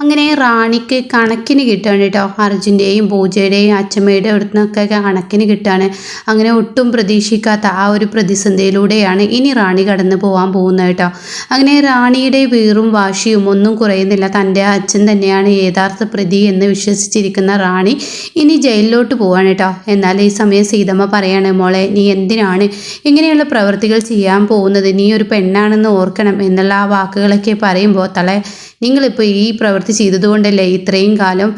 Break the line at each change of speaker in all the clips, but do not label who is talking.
അങ്ങനെ റാണിക്ക് കണക്കിന് കിട്ടുകയാണ് കേട്ടോ. അർജുന്റെയും പൂജയുടെയും അച്ഛമ്മയുടെ അടുത്തുനിന്നൊക്കെ കണക്കിന് കിട്ടുകയാണ് അങ്ങനെ ഒട്ടും പ്രതീക്ഷിക്കാത്ത ആ ഒരു പ്രതിസന്ധിയിലൂടെയാണ് ഇനി റാണി കടന്നു പോകാൻ പോകുന്നത് കേട്ടോ. അങ്ങനെ റാണിയുടെ വീറും വാശിയും ഒന്നും കുറയുന്നില്ല. തന്റെ അച്ഛൻ തന്നെയാണ് യഥാർത്ഥ പ്രതി എന്ന് വിശ്വസിച്ചിരിക്കുന്ന റാണി ഇനി ജയിലിലോട്ട് പോവാണ് കേട്ടോ. എന്നാൽ ഈ സമയം സീതമ്മ പറയാണ് മോളെ നീ എന്തിനാണ് ഇങ്ങനെയുള്ള പ്രവൃത്തികൾ ചെയ്യാൻ പോകുന്നത്? നീ ഒരു പെണ്ണാണെന്ന് ഓർക്കണം എന്നുള്ള ആ വാക്കുകളൊക്കെ പറയുമ്പോൾ തളെ നിങ്ങളിപ്പോൾ ഈ പ്രവൃത്തി ചെയ്തതുകൊണ്ടല്ലേ ഇത്രയും കാലം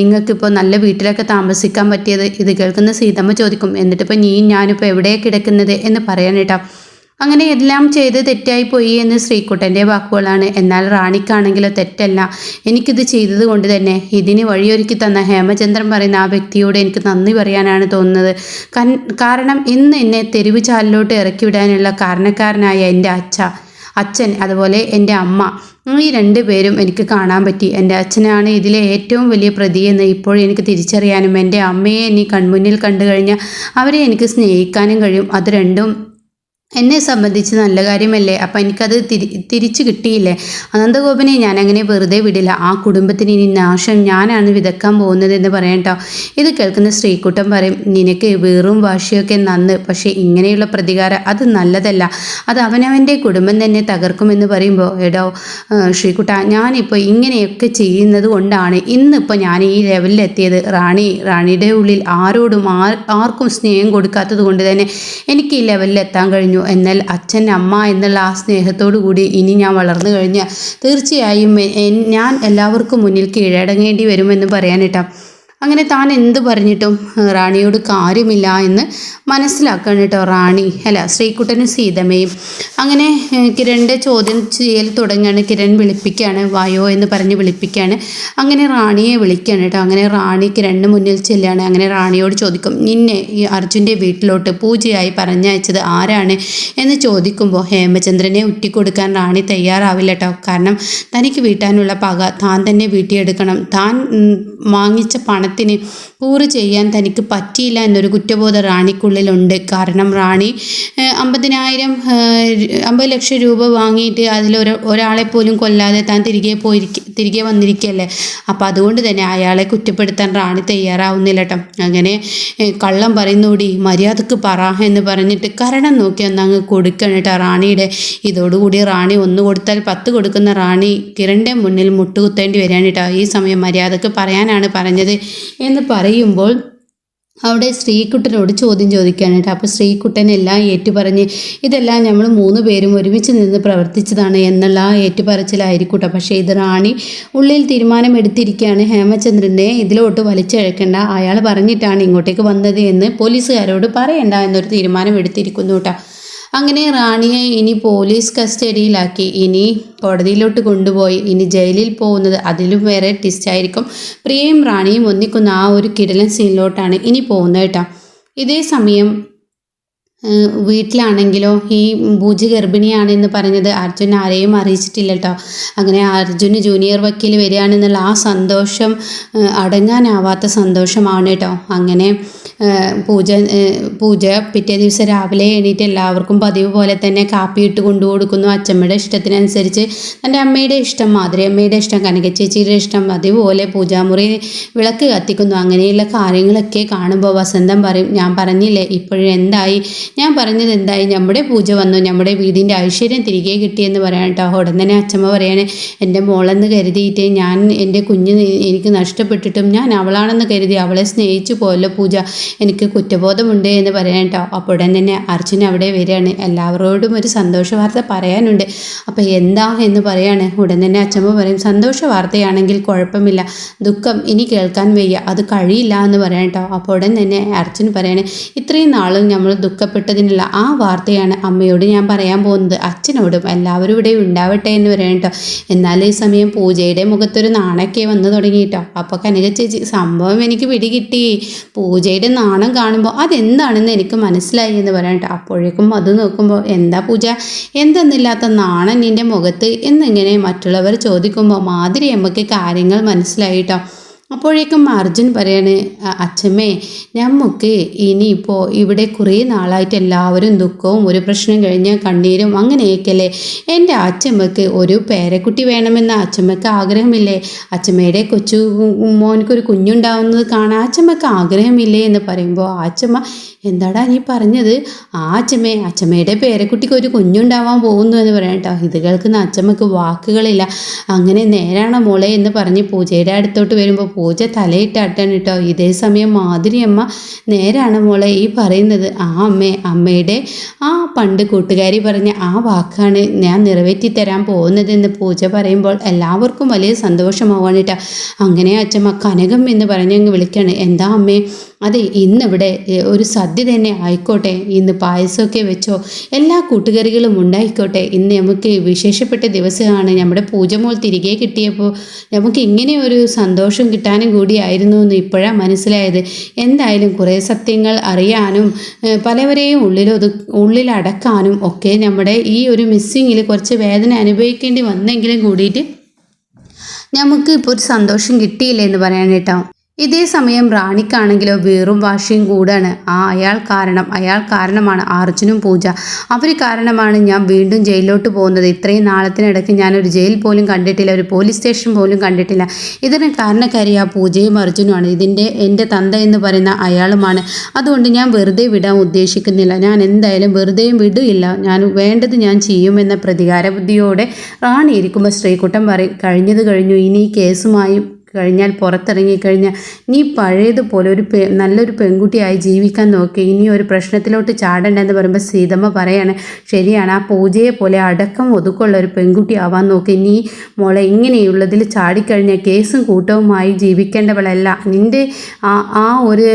നിങ്ങൾക്കിപ്പോൾ നല്ല വീട്ടിലൊക്കെ താമസിക്കാൻ പറ്റിയത്? ഇത് കേൾക്കുന്ന സീതമ്മ ചോദിക്കും. എന്നിട്ടിപ്പോൾ നീ ഞാനിപ്പോൾ എവിടെയാണ് കിടക്കുന്നത് എന്ന് പറയാൻ കേട്ടോ. അങ്ങനെ എല്ലാം ചെയ്ത് തെറ്റായിപ്പോയി എന്ന് ശ്രീകുട്ടന്റെ വാക്കുകളാണ്. എന്നാൽ റാണിക്കാണെങ്കിലോ തെറ്റല്ല. എനിക്കിത് ചെയ്തത് കൊണ്ട് തന്നെ ഇതിന് വഴിയൊരുക്കി തന്ന ഹേമചന്ദ്രൻ പറയുന്ന ആ വ്യക്തിയോട് എനിക്ക് നന്ദി പറയാനാണ് തോന്നുന്നത്. കാരണം ഇന്ന് എന്നെ തെരുവ് ചാലിലോട്ട് ഇറക്കി വിടാനുള്ള കാരണക്കാരനായ എന്റെ അച്ഛ. അച്ഛൻ അതുപോലെ എന്റെ അമ്മ. ഈ രണ്ട് പേരും എനിക്ക് കാണാൻ പറ്റി. എന്റെ അച്ഛനാണ് ഇതിലെ ഏറ്റവും വലിയ പ്രതിയെന്ന് ഇപ്പോഴും എനിക്ക് തിരിച്ചറിയാനും എന്റെ അമ്മയെ ഇനി കൺമുന്നിൽ കണ്ടു കഴിഞ്ഞാൽ അവരെ എനിക്ക് സ്നേഹിക്കാനും കഴിയും. അത് രണ്ടും എന്നെ സംബന്ധിച്ച് നല്ല കാര്യമല്ലേ? അപ്പം എനിക്കത് തിരി തിരിച്ചു കിട്ടിയില്ലേ? അനന്തഗോപനെ ഞാൻ അങ്ങനെ വെറുതെ വിടില്ല. ആ കുടുംബത്തിന് ഇനി നാശം ഞാനാണ് വിതക്കാൻ പോകുന്നത് എന്ന് പറയാം ഇത് കേൾക്കുന്ന ശ്രീകുട്ടൻ പറയും നിനക്ക് വീറും വാശിയൊക്കെ നന്ന്. പക്ഷേ ഇങ്ങനെയുള്ള പ്രതികാരം അത് നല്ലതല്ല. അത് അവനവന്റെ കുടുംബം തന്നെ തകർക്കുമെന്ന് പറയുമ്പോൾ എടോ ശ്രീകുട്ട ഞാനിപ്പോൾ ഇങ്ങനെയൊക്കെ ചെയ്യുന്നത് കൊണ്ടാണ് ഇന്നിപ്പോൾ ഞാൻ ഈ ലെവലിലെത്തിയത്. റാണി റാണിയുടെ ഉള്ളിൽ ആരോടും ആർ ആർക്കും സ്നേഹം കൊടുക്കാത്തത് കൊണ്ട് തന്നെ എനിക്ക് ഈ ലെവലിൽ എത്താൻ കഴിഞ്ഞു. എന്നാൽ അച്ഛൻ അമ്മ എന്നുള്ള ആ സ്നേഹത്തോടു കൂടി ഇനി ഞാൻ വളർന്നു കഴിഞ്ഞാൽ തീർച്ചയായും ഞാൻ എല്ലാവർക്കും മുന്നിൽ കീഴടങ്ങേണ്ടി വരുമെന്ന് പറയാനിട്ടാ. അങ്ങനെ താൻ എന്ത് പറഞ്ഞിട്ടും റാണിയോട് കാര്യമില്ല എന്ന് മനസ്സിലാക്കണം കേട്ടോ റാണി. അല്ല ശ്രീകുട്ടനും സീതമ്മയും. അങ്ങനെ കിരണിന്റെ ചോദ്യം ചെയ്യൽ തുടങ്ങുകയാണ് കിരൺ വിളിപ്പിക്കുകയാണ് വായോ എന്ന് പറഞ്ഞ് വിളിപ്പിക്കുകയാണ് അങ്ങനെ റാണിയെ വിളിക്കുകയാണ് കേട്ടോ. അങ്ങനെ റാണി കിരണിന് മുന്നിൽ ചെല്ലുകയാണ് അങ്ങനെ റാണിയോട് ചോദിക്കും നിന്നെ ഈ അർജുന്റെ വീട്ടിലോട്ട് പൂജയായി പറഞ്ഞയച്ചത് ആരാണ്? എന്ന് ചോദിക്കുമ്പോൾ ഹേമചന്ദ്രനെ ഉറ്റിക്കൊടുക്കാൻ റാണി തയ്യാറാവില്ല കേട്ടോ. കാരണം തനിക്ക് വീട്ടാനുള്ള പക താൻ തന്നെ വീട്ടിയെടുക്കണം. താൻ വാങ്ങിച്ച പണത്തിന് കൂറ് ചെയ്യാൻ തനിക്ക് പറ്റിയില്ല എന്നൊരു കുറ്റബോധം റാണിക്കുള്ളിലുണ്ട്. കാരണം റാണി അമ്പതിനായിരം അമ്പത് ലക്ഷം രൂപ വാങ്ങിയിട്ട് അതിൽ ഒരാളെ പോലും കൊല്ലാതെ താൻ തിരികെ പോയിരിക്ക തിരികെ വന്നിരിക്കുകയല്ലേ അപ്പം അതുകൊണ്ട് തന്നെ അയാളെ കുറ്റപ്പെടുത്താൻ റാണി തയ്യാറാവുന്നില്ല അങ്ങനെ കള്ളം പറയുന്നോടി മര്യാദയ്ക്ക് പറ എന്ന് പറഞ്ഞിട്ട് കരണം നോക്കി ഒന്ന് അങ്ങ് കൊടുക്കണം കേട്ടോ റാണിയുടെ. ഇതോടുകൂടി റാണി ഒന്ന് കൊടുത്താൽ പത്ത് കൊടുക്കുന്ന റാണി കിരണിന്റെ മുന്നിൽ മുട്ടുകുത്തേണ്ടി വരികയാണ് കേട്ടോ ഈ സമയം മര്യാദയ്ക്ക് പറയാനാണ് പറഞ്ഞത് എന്ന് പറയുമ്പോൾ അവിടെ ശ്രീകുട്ടനോട് ചോദ്യം ചോദിക്കാനായിട്ട് അപ്പോൾ ശ്രീകുട്ടൻ എല്ലാം ഏറ്റുപറഞ്ഞ് ഇതെല്ലാം നമ്മൾ മൂന്ന് പേരും ഒരുമിച്ച് നിന്ന് പ്രവർത്തിച്ചതാണ് എന്നുള്ള ആ ഏറ്റുപറച്ചിലായിരിക്കൂട്ടെ. പക്ഷേ ഇത് റാണി ഉള്ളിൽ തീരുമാനമെടുത്തിരിക്കുകയാണ്. ഹേമചന്ദ്രനെ ഇതിലോട്ട് വലിച്ചഴക്കേണ്ട. അയാൾ പറഞ്ഞിട്ടാണ് ഇങ്ങോട്ടേക്ക് വന്നത് എന്ന് പോലീസുകാരോട് പറയണ്ട എന്നൊരു തീരുമാനം എടുത്തിരിക്കുന്നു കേട്ടോ അങ്ങനെ റാണിയെ ഇനി പോലീസ് കസ്റ്റഡിയിലാക്കി. ഇനി കോടതിയിലോട്ട് കൊണ്ടുപോയി. ഇനി ജയിലിൽ പോകുന്നത് അതിലും വേറെ ടിസ്റ്റായിരിക്കും പ്രിയയും റാണിയും ഒന്നിക്കുന്ന ആ ഒരു കിടലൻ സീനിലോട്ടാണ് ഇനി പോകുന്നത് കേട്ടോ. ഇതേ സമയം വീട്ടിലാണെങ്കിലോ ഈ പൂജ ഗർഭിണിയാണെന്ന് പറഞ്ഞത് അർജുൻ ആരെയും അറിയിച്ചിട്ടില്ല കേട്ടോ അങ്ങനെ അർജുന് ജൂനിയർ വക്കീൽ വരികയാണെന്നുള്ള ആ സന്തോഷം അടങ്ങാനാവാത്ത സന്തോഷമാണ് കേട്ടോ. അങ്ങനെ പൂജ പൂജ പിറ്റേ ദിവസം രാവിലെ എണീറ്റ് എല്ലാവർക്കും പതിവ് പോലെ തന്നെ കാപ്പി ഇട്ട് കൊണ്ടു കൊടുക്കുന്നു. അച്ചമ്മയുടെ ഇഷ്ടത്തിനനുസരിച്ച് തന്റെ അമ്മയുടെ ഇഷ്ടം മാതൃയമ്മയുടെ ഇഷ്ടം കനക ചേച്ചിയുടെ ഇഷ്ടം അതുപോലെ പൂജാമുറി വിളക്ക് കത്തിക്കുന്നു. അങ്ങനെയുള്ള കാര്യങ്ങളൊക്കെ കാണുമ്പോൾ വസന്തം പറയും ഞാൻ പറഞ്ഞില്ലേ ഇപ്പോഴും എന്തായി? ഞാൻ പറഞ്ഞത് എന്തായി? നമ്മുടെ പൂജ വന്നു. നമ്മുടെ വീടിന്റെ ഐശ്വര്യം തിരികെ കിട്ടിയെന്ന് പറയാൻ കേട്ടോ ഉടൻ തന്നെ അച്ഛമ്മ പറയാണ് എന്റെ മോളെന്ന് കരുതിയിട്ട് ഞാൻ എന്റെ കുഞ്ഞ് എനിക്ക് നഷ്ടപ്പെട്ടിട്ടും ഞാൻ അവളാണെന്ന് കരുതി അവളെ സ്നേഹിച്ചു പോയല്ലോ പൂജ. എനിക്ക് കുറ്റബോധമുണ്ട് എന്ന് പറയാൻ കേട്ടോ അപ്പോൾ ഉടൻ തന്നെ അർജുൻ അവിടെ വരികയാണ്. എല്ലാവരോടും ഒരു സന്തോഷ വാർത്ത പറയാനുണ്ട്. അപ്പോൾ എന്താ എന്ന് പറയാണ്. ഉടൻ തന്നെ അച്ഛമ്മ പറയും സന്തോഷ വാർത്തയാണെങ്കിൽ കുഴപ്പമില്ല. ദുഃഖം ഇനി കേൾക്കാൻ വയ്യ. അത് കഴിയില്ല എന്ന് പറയാൻ കേട്ടോ അപ്പോൾ ഉടൻ തന്നെ അർജുൻ പറയാണ് ഇത്രയും നാളും നമ്മൾ ദുഃഖപ്പെട്ടതിനുള്ള ആ വാർത്തയാണ് അമ്മയോട് ഞാൻ പറയാൻ പോകുന്നത്. അച്ഛനോടും എല്ലാവരും ഇവിടെ ഉണ്ടാവട്ടെ എന്ന് പറയാൻ കേട്ടോ. എന്നാൽ ഈ സമയം പൂജയുടെ മുഖത്തൊരു നാണൊക്കെ വന്നു തുടങ്ങി കേട്ടോ. അപ്പോൾ കനക ചേച്ചി സംഭവം എനിക്ക് പിടികിട്ടി. പൂജയുടെ നാണം കാണുമ്പോൾ അതെന്താണെന്ന് എനിക്ക് മനസ്സിലായി എന്ന് പറയാൻ കേട്ടോ. അപ്പോഴേക്കും അത് നോക്കുമ്പോൾ എന്താ പൂജ? എന്തെന്നില്ലാത്ത നാണം നിന്റെ മുഖത്ത്? എന്നിങ്ങനെ മറ്റുള്ളവർ ചോദിക്കുമ്പോൾ മാതിരി അമ്മയ്ക്ക് കാര്യങ്ങൾ മനസ്സിലായി കേട്ടോ. അപ്പോഴേക്കും അർജുൻ പറയാണ് "അ- അച്ഛമ്മേ നമുക്ക് ഇനിയിപ്പോൾ ഇവിടെ കുറേ നാളായിട്ട് എല്ലാവരും ദുഃഖവും ഒരു പ്രശ്നം കഴിഞ്ഞ കണ്ണീരും അങ്ങനെയൊക്കെയല്ലേ? എന്റെ അച്ഛമ്മക്ക് ഒരു പേരക്കുട്ടി വേണമെന്ന് അച്ഛമ്മക്ക് ആഗ്രഹമില്ലേ? അച്ഛമ്മയുടെ കൊച്ചു മോനക്കൊരു കുഞ്ഞുണ്ടാവുന്നത് കാണാൻ അച്ഛമ്മക്ക് ആഗ്രഹമില്ലേ? എന്ന് പറയുമ്പോൾ അച്ഛമ്മ എന്താടാ നീ പറഞ്ഞത്? ആ അച്ഛമ്മേ അച്ഛമ്മയുടെ പേരക്കുട്ടിക്ക് ഒരു കുഞ്ഞുണ്ടാവാൻ പോകുന്നു എന്ന് പറയാം കേട്ടോ. ഇത് കേൾക്കുന്ന അച്ഛമ്മക്ക് വാക്കുകളില്ല. അങ്ങനെ നേരാണോ മോളെ? എന്ന് പറഞ്ഞ് പൂജയുടെ അടുത്തോട്ട് വരുമ്പോൾ പൂജ തലയിട്ടാട്ടാണ് കേട്ടോ ഇതേ സമയം മാധുരി അമ്മ നേരാണ് മോളെ ഈ പറയുന്നത്. ആ അമ്മേ അമ്മയുടെ ആ പണ്ട് കൂട്ടുകാരി പറഞ്ഞ ആ വാക്കാണ് ഞാൻ നിറവേറ്റി തരാൻ പോകുന്നതെന്ന് പൂജ പറയുമ്പോൾ എല്ലാവർക്കും വലിയ സന്തോഷമാവാണ് കേട്ടോ അങ്ങനെ അച്ഛമ്മ കനകം എന്ന് പറഞ്ഞങ്ങ് വിളിക്കാണ്. എന്താ അമ്മേ? അതെ ഇന്നിവിടെ ഒരു സദ്യ തന്നെ ആയിക്കോട്ടെ. ഇന്ന് പായസമൊക്കെ വെച്ചോ. എല്ലാ കൂട്ടുകാരികളും ഉണ്ടായിക്കോട്ടെ. ഇന്ന് നമുക്ക് വിശേഷപ്പെട്ട ദിവസമാണ്. നമ്മുടെ പൂജ മോൾ തിരികെ കിട്ടിയപ്പോൾ നമുക്ക് ഇങ്ങനെ ഒരു സന്തോഷം കിട്ടാനും കൂടിയായിരുന്നു എന്ന് ഇപ്പോഴാണ് മനസ്സിലായത്. എന്തായാലും കുറേ സത്യങ്ങൾ അറിയാനും പലവരെയും ഉള്ളിലൊതു ഉള്ളിലടക്കാനും ഒക്കെ നമ്മുടെ ഈ ഒരു മിസ്സിങ്ങിൽ കുറച്ച് വേദന അനുഭവിക്കേണ്ടി വന്നെങ്കിലും കൂടിയിട്ട് നമുക്ക് ഇപ്പോൾ ഒരു സന്തോഷം കിട്ടിയില്ല എന്ന് പറയാൻ കേട്ടോ. ഇതേ സമയം റാണിക്കാണെങ്കിലോ വീറും വാശിയും കൂടാണ്. ആ അയാൾ കാരണം അയാൾ കാരണമാണ് അർജുനും പൂജ. അവർ കാരണമാണ് ഞാൻ വീണ്ടും ജയിലിലോട്ട് പോകുന്നത്. ഇത്രയും നാളത്തിനിടയ്ക്ക് ഞാനൊരു ജയിൽ പോലും കണ്ടിട്ടില്ല ഒരു പോലീസ് സ്റ്റേഷൻ പോലും കണ്ടിട്ടില്ല. ഇതിന് കാരണക്കാരി ആ പൂജയും അർജുനുമാണ്. ഇതിന്റെ എന്റെ തന്ത എന്ന് പറയുന്ന അയാളുമാണ്. അതുകൊണ്ട് ഞാൻ വെറുതെ വിടാൻ ഉദ്ദേശിക്കുന്നില്ല. ഞാൻ എന്തായാലും വെറുതെ വിടില്ല. ഞാൻ വേണ്ടത് ഞാൻ ചെയ്യുമെന്ന പ്രതികാര ബുദ്ധിയോടെ റാണി ഇരിക്കുമ്പോൾ ശ്രീകുട്ടൻ പറയും കഴിഞ്ഞത് കഴിഞ്ഞു ഇനി കേസുമായി കഴിഞ്ഞാൽ പുറത്തിറങ്ങിക്കഴിഞ്ഞാൽ നീ പഴയതുപോലെ ഒരു പെ നല്ലൊരു പെൺകുട്ടിയായി ജീവിക്കാൻ നോക്കി. ഇനി ഒരു പ്രശ്നത്തിലോട്ട് ചാടണ്ട എന്ന് പറയുമ്പോൾ സീതമ്മ പറയാണ് ശരിയാണ് ആ പൂജയെ പോലെ അടക്കം ഒതുക്കുള്ള ഒരു പെൺകുട്ടി ആവാൻ നോക്കി. നീ മോളെ ഇങ്ങനെയുള്ളതിൽ ചാടിക്കഴിഞ്ഞാൽ കേസും കൂട്ടവുമായി ജീവിക്കേണ്ടവളല്ല. നിന്റെ ആ ആ ഒരു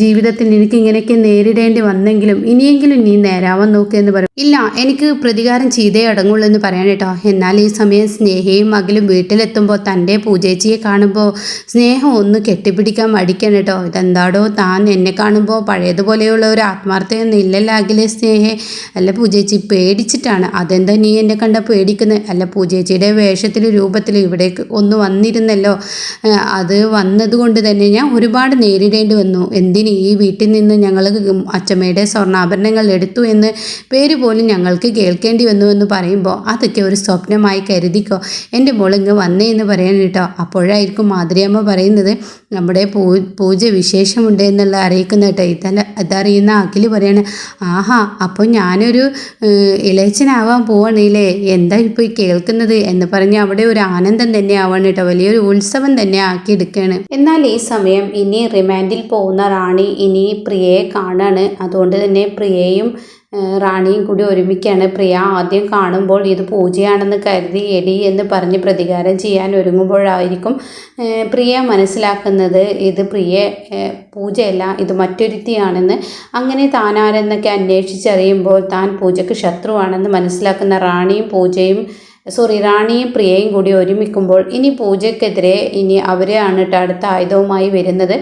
ജീവിതത്തിൽ നിനക്ക് ഇങ്ങനെയൊക്കെ നേരിടേണ്ടി വന്നെങ്കിലും ഇനിയെങ്കിലും നീ നേരാവാൻ നോക്കുക എന്ന് പറയും. ഇല്ല എനിക്ക് പ്രതികാരം ചെയ്തേ അടങ്ങുള്ളൂ എന്ന് പറയാൻ കേട്ടോ. എന്നാൽ ഈ സമയം സ്നേഹയും മകളും വീട്ടിലെത്തുമ്പോൾ തന്റെ പൂജേച്ചിയെ കാണുമ്പോൾ സ്നേഹം ഒന്ന് കെട്ടിപ്പിടിക്കാൻ മടിക്കണം കേട്ടോ. ഇതെന്താടോ താൻ എന്നെ കാണുമ്പോൾ പഴയതുപോലെയുള്ള ഒരു ആത്മാർത്ഥയൊന്നും ഇല്ലല്ലോ. അഖിലെ സ്നേഹേ അല്ല പൂജേച്ചി പേടിച്ചിട്ടാണ്. അതെന്താ നീ എന്നെ കണ്ട പേടിക്കുന്നത് അല്ല പൂജേച്ചിയുടെ വേഷത്തിൽ രൂപത്തിൽ ഇവിടേക്ക് ഒന്ന് വന്നിരുന്നല്ലോ. അത് വന്നതുകൊണ്ട് തന്നെ ഞാൻ ഒരുപാട് നേരിടേണ്ടി വന്നു. എന്തിന് ഈ വീട്ടിൽ നിന്ന് ഞങ്ങൾ അച്ചമ്മയുടെ സ്വർണാഭരണങ്ങൾ എടുത്തു എന്ന് പേര് പോലും ഞങ്ങൾക്ക് കേൾക്കേണ്ടി വന്നു എന്ന് പറയുമ്പോൾ അതൊക്കെ ഒരു സ്വപ്നമായി കരുതിക്കോ? എന്റെ മോൾ ഇങ്ങ് വന്നേ എന്ന് പറയാൻ കേട്ടോ. അപ്പോഴായിരിക്കും മാതിരിയമ്മ പറയുന്നത് നമ്മുടെ പൂ പൂജ വിശേഷമുണ്ട് എന്നുള്ള അറിയിക്കുന്ന കേട്ടോ. ഇതല്ല ഇതറിയുന്ന അഖിൽ പറയാണ് ആഹാ അപ്പോൾ ഞാനൊരു ഇലച്ചനാവാൻ പോവണില്ലേ എന്താ ഇപ്പോൾ കേൾക്കുന്നത്? എന്ന് പറഞ്ഞ് അവിടെ ഒരു ആനന്ദം തന്നെ ആവാണ് കേട്ടോ. വലിയൊരു ഉത്സവം തന്നെ ആക്കി എടുക്കുകയാണ് എന്നാൽ ഈ സമയം ഇനി റിമാൻഡിൽ പോകുന്ന റാണി ഇനി പ്രിയയെ കാണാണ്. അതുകൊണ്ട് തന്നെ പ്രിയയും റാണിയും കൂടി ഒരുമിക്കുകയാണ് പ്രിയ ആദ്യം കാണുമ്പോൾ ഇത് പൂജയാണെന്ന് കരുതി എടി എന്ന് പറഞ്ഞ് പ്രതികാരം ചെയ്യാൻ ഒരുങ്ങുമ്പോഴായിരിക്കും പ്രിയ മനസ്സിലാക്കുന്നത് ഇത് പ്രിയ പൂജയല്ല ഇത് മറ്റൊരുത്തിയാണെന്ന്. അങ്ങനെ താനാരെന്നൊക്കെ അന്വേഷിച്ചറിയുമ്പോൾ താൻ പൂജയ്ക്ക് ശത്രുവാണെന്ന് മനസ്സിലാക്കുന്ന റാണിയും പൂജയും സോറി റാണിയും പ്രിയയും കൂടി ഒരുമിക്കുമ്പോൾ ഇനി പൂജയ്ക്കെതിരെ ഇനി അവരെയാണ് അടുത്ത ആയുധവുമായി വരുന്നത്.